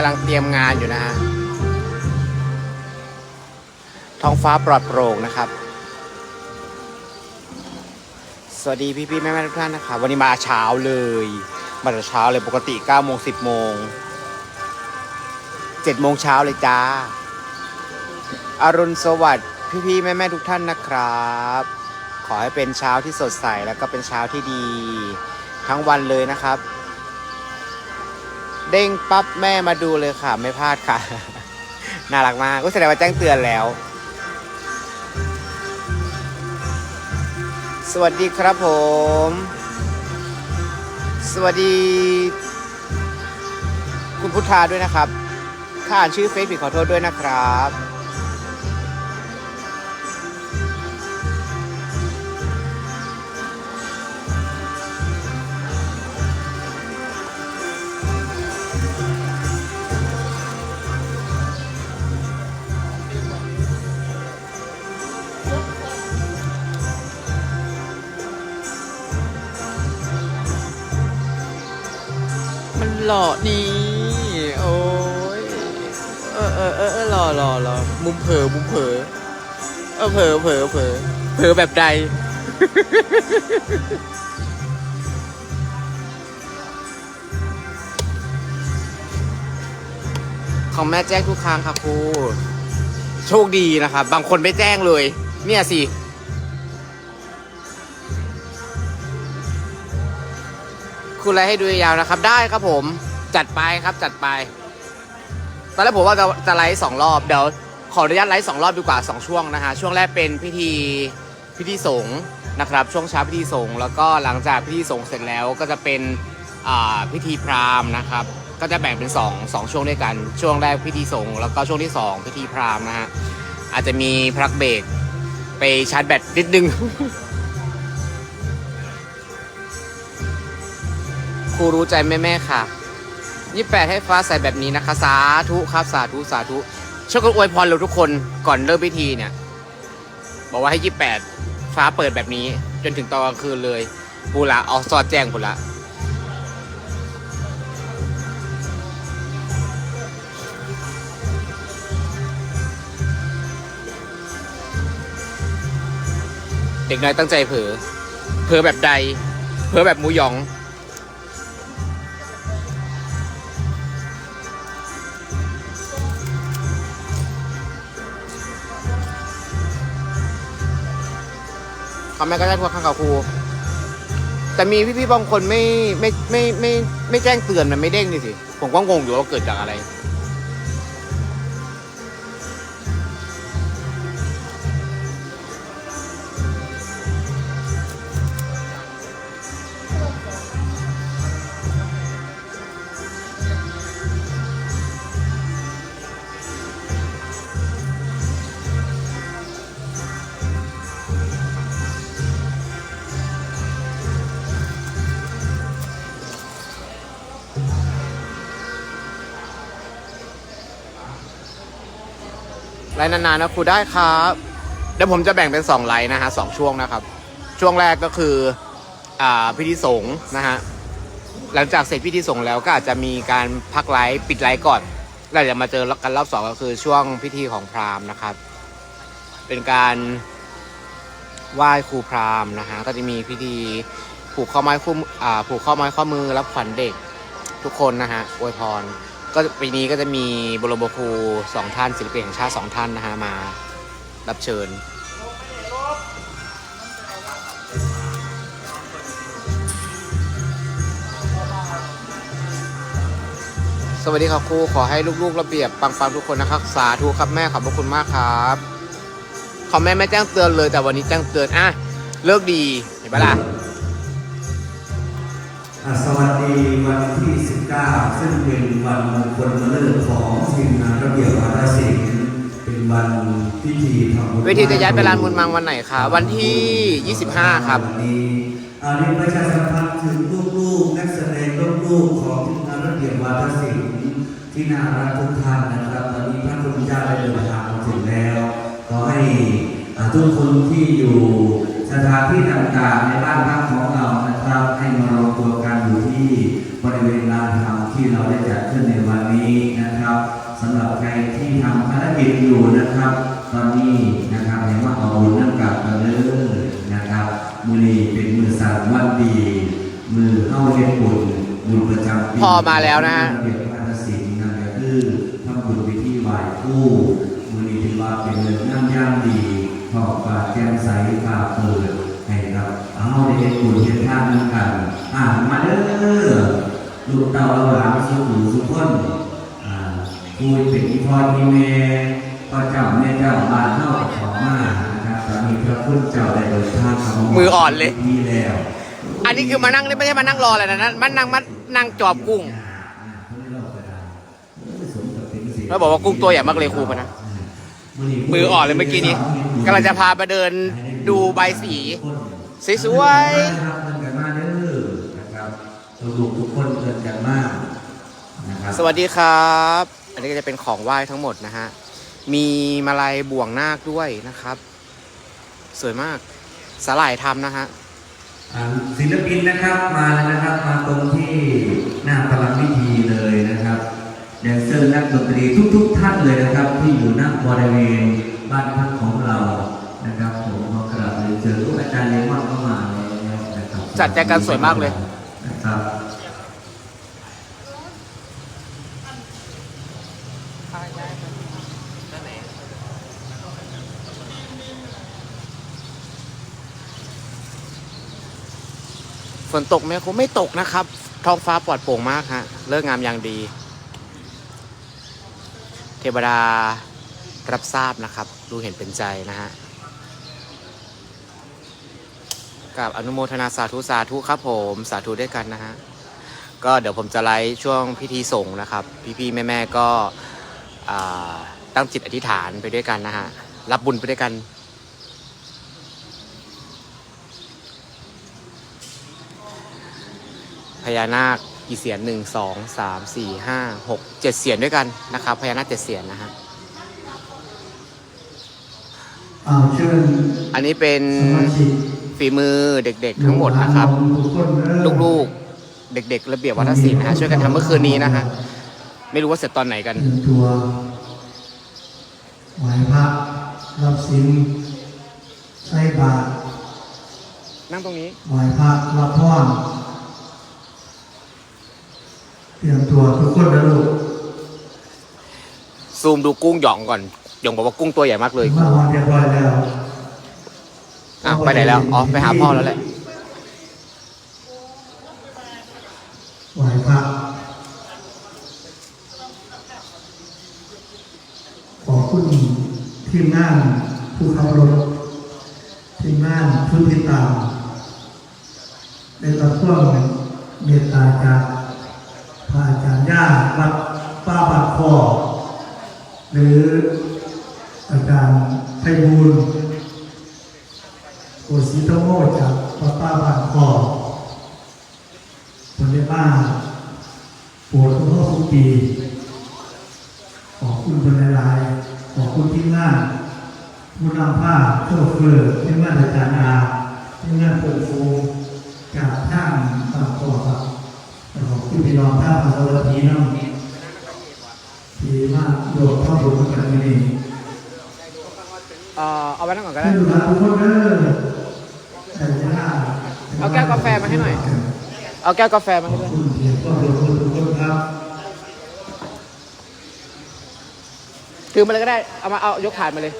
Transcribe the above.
กำลังเตรียมงานอยู่นะฮะท้องฟ้าปลอดโปร่งนะครับ สวัสดีพี่ๆแม่ๆทุกท่านนะครับ วันนี้มาเช้าเลย มาแต่เช้าเลยปกติ9โมง10โมง7โมงเช้าเลยจ้าอรุณสวัสดิ์พี่ๆแม่ๆทุกท่านนะครับ ขอให้เป็นเช้าที่สดใสแล้วก็เป็นเช้าที่ดี ทั้งวันเลยนะครับ เด้งปั๊บแม่มาดูเลยค่ะ ไม่พลาดค่ะ น่ารักมากก็แสดงว่าแจ้งเตือนแล้ว สวัสดีครับผม สวัสดี คุณพุทธาด้วยนะครับถ้าอ่านชื่อเฟซผิดขอโทษด้วยนะครับ หล่อนี่ โอ้ยเออเออเออหล่อหล่อหล่อมุมเผลอมุมเผลอเออเผลอเผลอเผลอเผลอแบบใดของแม่แจ้งทุกครั้งค่ะครูโชคดีนะครับ บางคนไม่แจ้งเลย เนี่ยสิ คุณอะไรให้ดูยาวนะครับ ได้ครับผมจัดไปครับจัดไป ตอนแรกผมว่าจะจะไลฟ์สองรอบเดี๋ยวขออนุญาตไลฟ์สองรอบดีกว่าสองช่วงนะฮะช่วงแรกเป็นพิธีพิธีสงฆ์นะครับ ช่วงเช้าพิธีสงฆ์แล้วก็หลังจากพิธีสงฆ์เสร็จแล้วก็จะเป็นพิธีพราหมณ์นะครับ ก็จะแบ่งเป็นสองสองช่วงด้วยกัน ช่วงแรกพิธีสงฆ์แล้วก็ช่วงที่สองพิธีพราหมณ์นะฮะอาจจะมีพักเบรกไปชาร์จแบตนิดนึง ครูรู้ใจแม่ๆค่ะยี่แปดให้ฟ้าใสแบบนี้นะคะ สาธุครับสาธุสาธุช่วยกันอวยพรเราทุกคนก่อนเริ่มพิธีเนี่ย บอกว่าให้ยี่แปดฟ้าเปิดแบบนี้ จนถึงตอนกลางคืนเลยปูละเอาสอดแจ้งปูละเด็กน้อยตั้งใจเผลอเผลอแบบใด เผลอแบบหมูหยอง เขาแม่ก็ได้พวกข้างกับครู แต่มีพี่ๆบางคนไม่ไม่ไม่ไม่ไม่แจ้งเตือนมันไม่เด้งนี่สิ ผมก็งงอยู่ว่าเกิดจากอะไร ไลน์นานๆนะครูได้ครับเดี๋ยวผมจะแบ่งเป็นสองไลน์นะฮะสองช่วงนะครับ ช่วงแรกก็คืออ่าพิธีสงฆ์นะฮะหลังจากเสร็จพิธีสงฆ์แล้วก็อาจจะมีการพักไลฟ์ปิดไลฟ์ก่อนแล้วจะมาเจอกันรอบสองก็คือช่วงพิธีของพราหมณ์นะครับ เป็นการไหว้ครูพราหมณ์นะฮะก็จะมีพิธีผูกข้อไม้คู่อ่าผูกข้อไม้ข้อมือรับขวัญเด็กทุกคนนะฮะอวยพร ก็ปีนี้ก็จะมีบรมครูสองท่านศิลปินแห่งชาติสองท่านนะฮะมารับเชิญ สวัสดีครับครูขอให้ลูกๆระเบียบปังๆทุกคนนะครับ สาธุครับแม่ขอบพระคุณมากครับขอแม่ไม่แจ้งเตือนเลยแต่วันนี้แจ้งเตือนอะเลิกดีเห็นปะล่ะอะ สวัสดีวันที่ 19 ซึ่งเป็นวันมงคลมฤกษ์ของทีมงานระเบียบวาทศิลป์เป็นวันพิธีทำบุญเวทีจะย้ายไปลานบุญมังวันไหนคะวันที่ 25 ครับวันนี้อ่าเรียนประชาสัมพันธ์ถึงลูกๆนักแสดงลูกๆของทีมงานระเบียบวาทศิลป์ที่น่ารักทุกท่านนะครับตอนนี้พระคุณเจ้าได้เดินทางมาถึงแล้วขอให้อ่าทุกคนที่อยู่สถานที่ต่างๆในบ้านพักของเรานะครับให้มารวมตัวกันอยู่ที่บ ริเวณลานธรรมที่ที่เราได้จัดขึ้นในวันนี้นะครับสำหรับใครที่ทำภารกิจอยู่นะครับ ตอนนี้นะครับเห็นว่าเอาบุญนั่งกลับกันเลยนะครับมือนี้เป็นมือสามวันดี มือเข้าเรียนบุญบุญประจำปีพอมาแล้วนะฮะเรียนวัฒนศิลป์นั่นก็คือทำบุญพิธีไหว้ครู่มือนี้ถือว่าเป็นเรื่องงามย่างดีขอบฟ้าแจ่มใสฟ้าเปิดให้ครับเอาได้เห็นบุญเห็นทานนั่งกันอ่ามาเด้อ ลูกเต่าเราหลานสุขุสุขคนอ่าคุยเป็นอีพออีเมพ่อเจ้าแม่เจ้าบ้านเท่าของมานะครับตอนนี้พระคุณเจ้าได้เดินทางเข้ามืออ่อนเลยมีแล้ว อันนี้คือมานั่งไม่ใช่มานั่งรออะไรนะมันนั่งมานั่งจอบกุ้งแล้วบอกว่ากุ้งตัวใหญ่มากเลยครูปะนะมืออ่อนเลยเมื่อกี้นี้กำลังจะพาไปเดินดูใบสีสวยน ลูกๆทุกคนเดินกันมากนะครับสวัสดีครับ อันนี้ก็จะเป็นของไหว้ทั้งหมดนะฮะ มีมาลัยบ่วงนาคด้วยนะครับ สวยมากสลายทำนะฮะอ่าศิลปินนะครับมาเลยนะครับ มาตรงที่หน้าพลังพิธีเลยนะครับแดนเซอร์นักดนตรีทุก ๆ ท่านเลยนะครับ ที่อยู่ณบริเวณบ้านพักของเรานะครับผมขอกราบเรียนเชิญทุกอาจารย์เลมอนเข้ามาแล้วนะครับจัดแจกันสวยมากเลย นะครับฝนตกไหมคงไม่ตกนะครับ ท้องฟ้าปลอดโปร่งมากฮะ เลิกงามอย่างดี เทวดารับทราบนะครับดูเห็นเป็นใจนะฮะ กับอนุโมทนาสาธุสาธุครับผมสาธุด้วยกันนะฮะก็เดี๋ยวผมจะไลฟ์ช่วงพิธีส่งนะครับ พี่ๆแม่ๆก็อ่าตั้งจิตอธิษฐานไปด้วยกันนะฮะรับบุญไปด้วยกันพญานาคกี่เสียนหนึ่งสองสามสี่ห้าหกเจ็ดเสียนด้วยกันนะครับพญานาคเจ็ดเสียนนะฮะเอาเชิญอันนี้เป็นสมาชิก ฝีมือเด็กๆ ทั้งหมดนะครับทุกคนเด้อลูกๆ เด็กๆ ระเบียบวัฒนศิลป์นะฮะช่วยกันทำเมื่อคืนนี้นะฮะไม่รู้ว่าเสร็จตอนไหนกันเตรียมตัวไหวพระรับศีลใส่บาตรนั่งตรงนี้ไหวพระรับพรเตรียมตัวทุกคนนะลูกซูมดูกุ้งหยองก่อนหยองบอกว่ากุ้งตัวใหญ่มากเลยมาวันเรียบร้อยแล้ว อะไปไหนแล้วอ๋อไปหาพ่อแล้วแหละไหวพระขอคุณทีมงานผู้ขับรถทีมงานผู้ติดตามได้รับความเมตตาจากพระอาจารย์ย่าวัดป้าบางคอหรืออาจารย์ไพบูล ย์โอศิโตโมจากวัดป้าบางคอคนได้บ้านปวดทุกข์ทุกปีขอบคุณคนหลายๆขอบคุณที่งานผู้นำผ้าโชเฟอร์ที่งานอาจารย์อาที่งานเปิดโฟมจากทางบางกอกครับขอบคุณพี่น้องท่าพระสวัสดีน้องที่มาโยกเข้าบุญกันนี่เอ่อเอาไว้นั่งก่อนก็ให้ได้ดูแลทุกคนเด้อแต่ เวลาเอาแก้วกาแฟมาให้หน่อย เอาแก้วกาแฟมาขให้อบด้วยคุณที่ขอบคุณทุกคนครับถือมาเลยก็ได้ เอามาเอายกถาดมาเลย